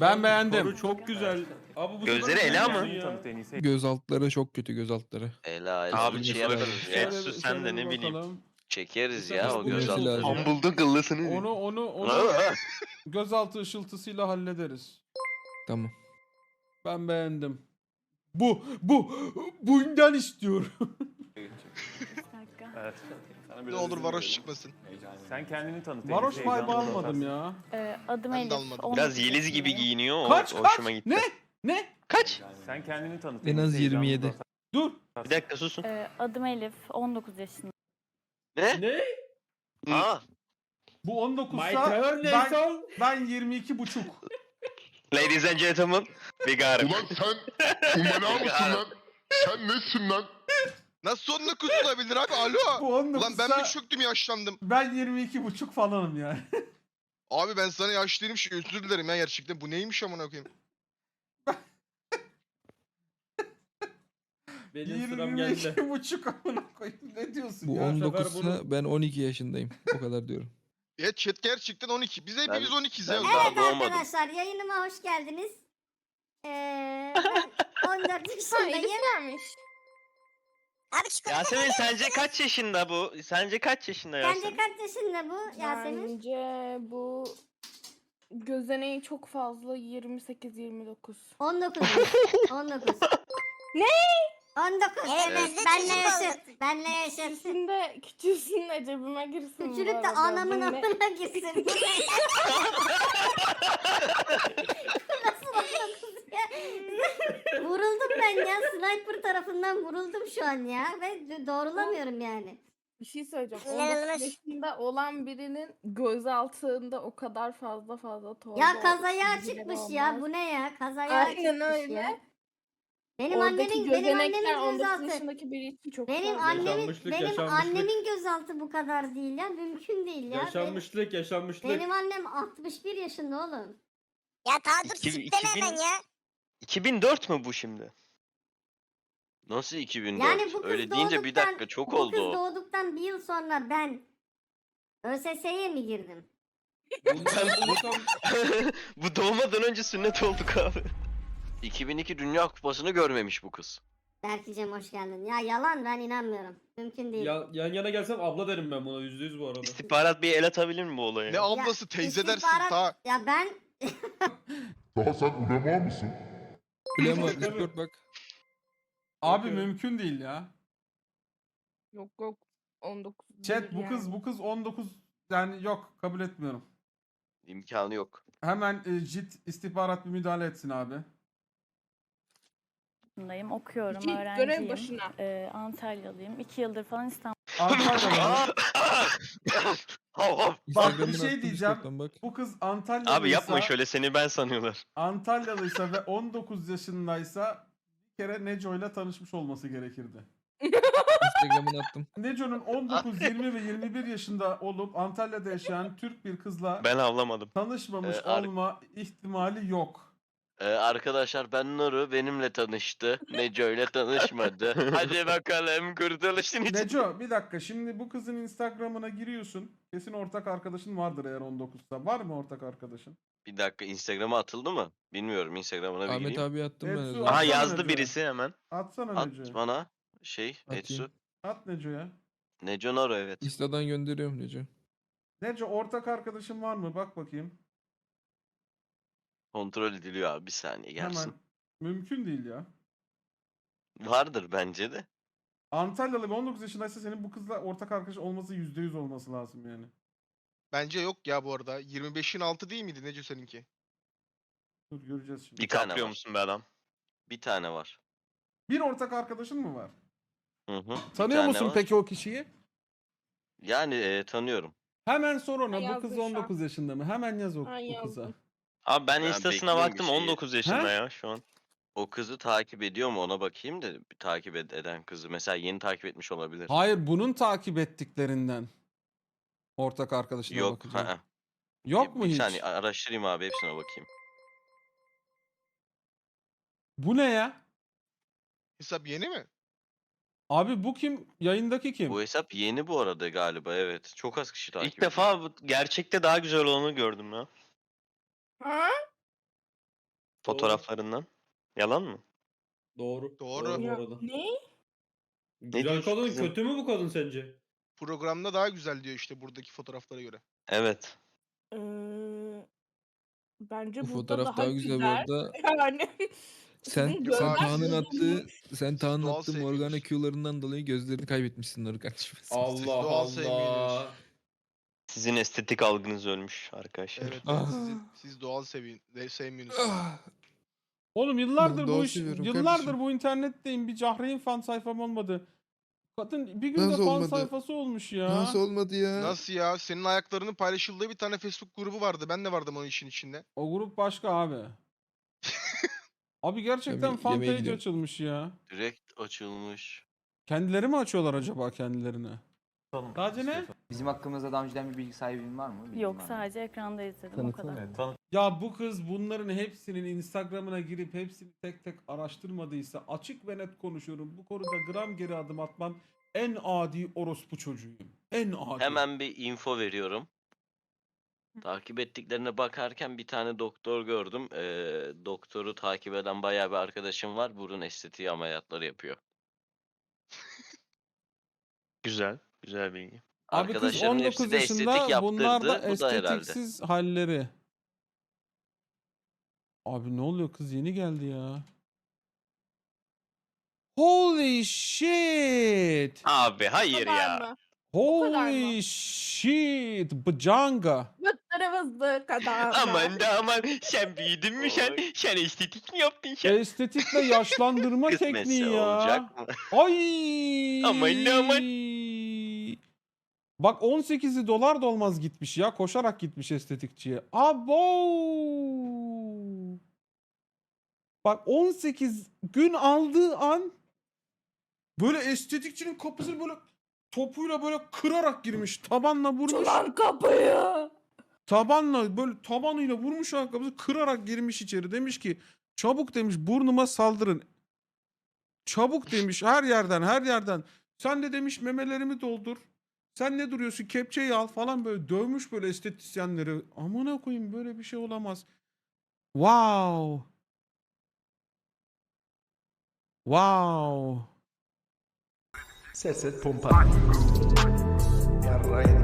Ben beğendim. Soru çok güzel. Abi bu Gözleri sefer Ela mı? ya. Göz altları çok kötü göz altları. Ela Abi Abi şey şey yaparız yaparız ya. sen de ne bileyim. bakalım. Çekeriz ya o bu göz altı. Ambuldu gıllısını. Onu onu onu gözaltı ışıltısıyla hallederiz. Tamam. Ben beğendim. Bu bu bundan istiyorum. Evet. Ne olur varoş çıkmasın. Sen kendini tanıt. Varoş iyisi, vibe heyecanlı almadım ya. Ee, adım Ben de Elif. almadım. 19 Biraz Yeliz gibi giyiniyor. O Kaç kaç? hoşuma gitti. Ne? Ne? Kaç? Sen kendini tanıt. En az heyecanlı 27. batarsın. Dur. Bir dakika susun. Ee, adım Elif. 19 yaşındayım. Ne? Ne? Aa, Bu 19 My sa turn ben, Nelson. ben 22 buçuk. ladies and gentlemen. İt. Ulan sen umana mısın lan? Sen nesin lan? Nasıl 19 olabilir abi? Alo. Bu 19 Ulan ben mi çöktüm yaşlandım? ben 22 buçuk falanım yani. Abi ben sana yaşlı değilim şey özür dilerim ya gerçekten. Bu neymiş amına koyayım? Benim sıram geldi. 22 buçuk amına koyayım. Ne diyorsun Bu ya? 19 sefer bunu- ise ben 12 yaşındayım. O kadar diyorum. Ya chat gerçekten 12. Biz hepimiz 12'yiz ya. ben-. Daha Evet doğmadım. arkadaşlar yayınıma hoş geldiniz. Ee, ben 14 yaşındayım. gelmiş. Abi çikolata Yasemin sence kaç yaşında bu? Sence kaç yaşında Sence Yasemin? kaç yaşında bu Yasemin? Bence bu gözeneği çok fazla 28-29. 19. 19. Ne? 19. Evet, benle yaşıt. Benle yaşıt. Küçüğün de, küçüğün de cebime girsin bu Küçülük de arada. anamın ne- amına girsin. Nasıl 19 ya? Vuruldum ben ya. Sniper tarafından vuruldum şu an ya. Ve doğrulamıyorum yani. Bir şey söyleyeceğim. İnanılmaz. 19 yaşında olan birinin gözaltında o kadar fazla fazla torba Ya kazaya olması çıkmış olmaz. ya. Bu ne ya? Kazaya Aynen çıkmış öyle. ya. Benim Oradaki annemin benim gözenekler annemin 19 gözaltı. yaşındaki biri için çok Benim fazla. annemin Yaşanmışlık, benim yaşanmışlık. annemin gözaltı bu kadar değil ya. Mümkün değil ya. Benim, Yaşanmışlık yaşanmışlık. benim annem 61 yaşında oğlum. Ya dur, İki- iki bin- hemen ya. 2004 mü bu şimdi? Nasıl 2004? Yani bu kız Öyle deyince bir doğduktan- dakika çok bu oldu kız o. doğduktan bir yıl sonra ben ÖSS'ye mi girdim? bu doğmadan önce sünnet olduk abi. 2002 Dünya Kupası'nı görmemiş bu kız. Berkicem hoş geldin. Ya yalan ben inanmıyorum. Mümkün değil. Ya, yan yana gelsem abla derim ben buna yüzde yüz bu arada. İstihbarat bir el atabilir mi bu olaya? Ne ablası teyze dersin istihbarat- ta. Ya ben Daha sen ulema mısın? Bilema Discord bak. Abi Bakıyorum. mümkün değil ya. Yok yok 19 Chat değil bu kız yani. bu kız 19 yani yok kabul etmiyorum. İmkanı yok. Hemen e, JIT istihbarat bir müdahale etsin abi. yaşındayım. Okuyorum, İki görev öğrenciyim. başına. Ee, Antalyalıyım. 2 yıldır falan İstanbul. Antalya'da. Bak bir Instagram'dan şey attım, diyeceğim. Discord'dan Bak. Bu kız Antalyalıysa Abi yapma şöyle seni ben sanıyorlar. Antalyalıysa ve 19 yaşındaysa bir kere Neco ile tanışmış olması gerekirdi. Instagram'ını attım. Neco'nun 19, 20 ve 21 yaşında olup Antalya'da yaşayan Türk bir kızla Ben avlamadım. tanışmamış Ee, ar- olma ihtimali yok. Ee, arkadaşlar ben Nuru benimle tanıştı. Neco ile tanışmadı. Hadi bakalım kurtuluşun için. Neco bir dakika şimdi bu kızın Instagram'ına giriyorsun. Kesin ortak arkadaşın vardır eğer 19'sa. Var mı ortak arkadaşın? Bir dakika Instagram'a atıldı mı? Bilmiyorum Instagram'ına bir Ahmet gireyim. abi attım ben. Etsu önce. Aha yazdı Neco. birisi hemen. Atsana At Neco'ya. bana şey Atayım. Etsu. At Neco'ya. Neco Noro evet. Insta'dan gönderiyorum Nece. Neco ortak arkadaşın var mı? Bak bakayım. Kontrol ediliyor abi bir saniye gelsin. Hemen. Mümkün değil ya. Vardır bence de. Antalyalı ve 19 yaşındaysa senin bu kızla ortak arkadaş olması %100 olması lazım yani. Bence yok ya bu arada. 25'in altı değil miydi Neco seninki? Dur göreceğiz şimdi. Bir tane DiCaprio var. musun be adam? Bir tane var. Bir ortak arkadaşın mı var? Hı hı. bir Tanıyor tane musun var. peki o kişiyi? Yani e, tanıyorum. Hemen sor ona Ha, bu kız yazdı şu an. 19 yaşında mı? Hemen yaz o Ha, bu kıza. Abi ben Ben instasına bekliyorum baktım bir şeyi. 19 yaşında He? ya şu an. O kızı takip ediyor mu ona bakayım da bir takip ed- eden kızı. Mesela yeni takip etmiş olabilir. Hayır bunun takip ettiklerinden ortak arkadaşına Yok. bakacağım. ha, Yok bir, mu bir hiç? saniye araştırayım abi hepsine bakayım. Bu ne ya? Hesap yeni mi? Abi bu kim? Yayındaki kim? Bu hesap yeni bu arada galiba evet. Çok az kişi takip İlk ediyor. defa bu- gerçekte daha güzel olanı gördüm ya. Ha? Fotoğraflarından. Yalan mı? Doğru. Doğru. bu Ya, arada. ne? Güzel diyorsun kadın kızım? kötü mü bu kadın sence? Programda daha güzel diyor işte buradaki fotoğraflara göre. Evet. Ee, bence Bu burada fotoğraf daha, daha güzel bu arada. Yani. Sen Sizin sen Kaan'ın attığı sen doğal attığı Morgana sevmiyorsunuz. Q'larından dolayı gözlerini kaybetmişsin kardeşim. Allah doğal Allah. Sizin estetik algınız ölmüş arkadaşlar. Evet. Ah. Sizin, siz doğal sevin, de- sevmiyorsunuz. Ah, Oğlum yıllardır Ben bu iş, seviyorum yıllardır kardeşim. bu internetteyim. Bir Cahreyn fan sayfam olmadı. Kadın bir günde Nasıl fan olmadı? sayfası olmuş ya. Nasıl olmadı ya? Nasıl ya? Senin ayaklarının paylaşıldığı bir tane Facebook grubu vardı. Ben de vardım onun işin içinde. O grup başka abi. abi gerçekten Yemeğe fan page gidiyorum. açılmış ya. Direkt açılmış. Kendileri mi açıyorlar acaba kendilerine? Sadece ne? Bizim hakkımızda daha önceden bir bilgi sahibin var mı? Bilgin Yok var mı? sadece ekranda izledim o kadar. Ya bu kız bunların hepsinin Instagram'ına girip hepsini tek tek araştırmadıysa açık ve net konuşuyorum. Bu konuda gram geri adım atmam en adi orospu çocuğuyum. En adi. Hemen bir info veriyorum. Takip ettiklerine bakarken bir tane doktor gördüm. Ee, doktoru takip eden bayağı bir arkadaşım var. Burun estetiği ameliyatları yapıyor. Güzel. Güzel bilgi. Abi kız Arkadaşların 19 hepsi de estetik yaşında bunlar da yaptırdı. Bu da herhalde. estetiksiz halleri. Abi ne oluyor kız yeni geldi ya. Holy shit. Abi hayır kadar ya. mı? kadar Holy shit. Bajanga. Bıttırımızdı kadar. Aman da aman sen büyüdün mü sen? Sen estetik mi yaptın sen? Estetikle yaşlandırma tekniği ya. olacak mı? Ay. Aman aman. Bak 18'i dolar da olmaz gitmiş ya. Koşarak gitmiş estetikçiye. Abo. Bak 18 gün aldığı an böyle estetikçinin kapısını böyle topuyla böyle kırarak girmiş. Tabanla vurmuş. Ulan kapıyı. Tabanla böyle tabanıyla vurmuş ayakkabısı kırarak girmiş içeri. Demiş ki çabuk demiş burnuma saldırın. Çabuk demiş her yerden her yerden. Sen de demiş memelerimi doldur. Sen ne duruyorsun kepçeyi al falan böyle dövmüş böyle estetisyenleri. Amına koyayım böyle bir şey olamaz. Wow. Wow. Ses et pompa. Yarraydı.